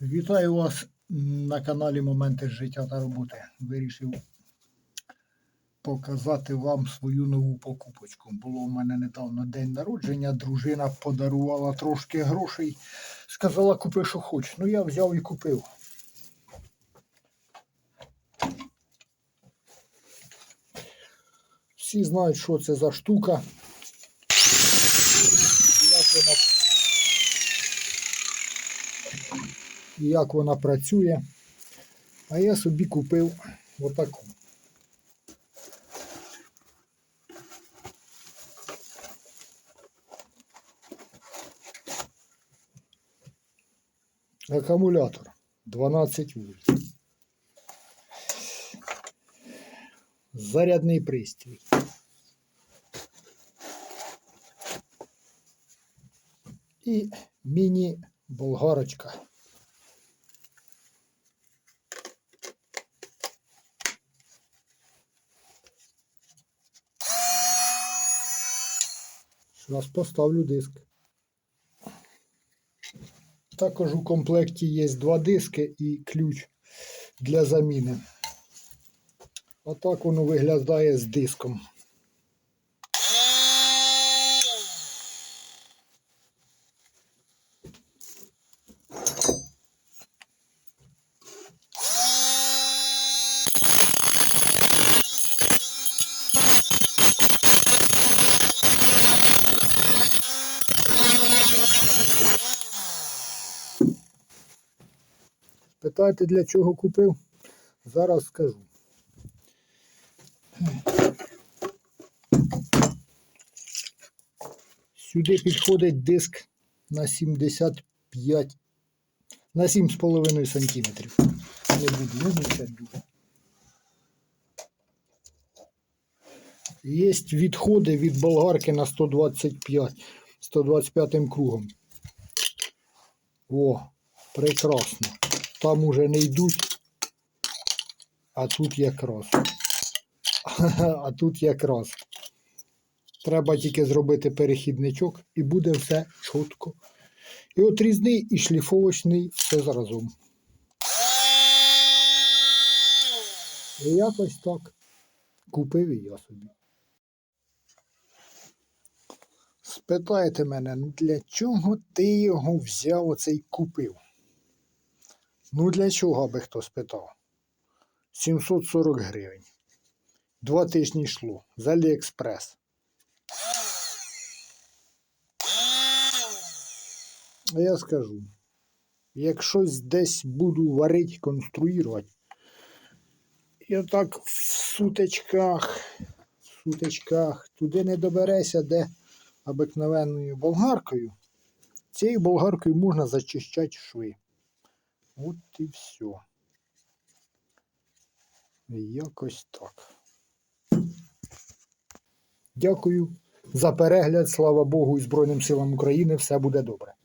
Вітаю вас на каналі Моменти життя та роботи. Вирішив показати вам свою нову покупочку. Було у мене недавно день народження, дружина подарувала трошки грошей. Сказала, купи, що хочеш. Ну я взяв і купив. Всі знають, що це за штука. Як вона і як вона працює. А я собі купив отаку. Акумулятор 12 вольт. Зарядний пристрій. І міні-болгарочка. Зараз поставлю диск. Також у комплекті є два диски і ключ для заміни. Отак воно виглядає з диском. Питаєте, для чого купив? Зараз скажу. Сюди підходить диск на 75, на 7,5 сантиметрів. Не буду визначати дуже. Є відходи від болгарки на 125, 125 кругом. О, прекрасно. Там уже не йдуть, а тут якраз. А тут якраз. Треба тільки зробити перехідничок і буде все чітко. І отрізний, і шліфовочний все заразом. І якось так купив і я собі. Спитаєте мене, для чого ти його взяв оцей купив? Ну для чого, аби хто спитав? 740 гривень. Два тижні йшло з Аліекспрес. А я скажу, як щось десь буду варити, конструювати, і отак в сутичках, в сутичках, туди не доберешся, де обикновенною болгаркою. Цією болгаркою можна зачищати шви. От і все. Якось так. Дякую за перегляд. Слава Богу і Збройним силам України. Все буде добре.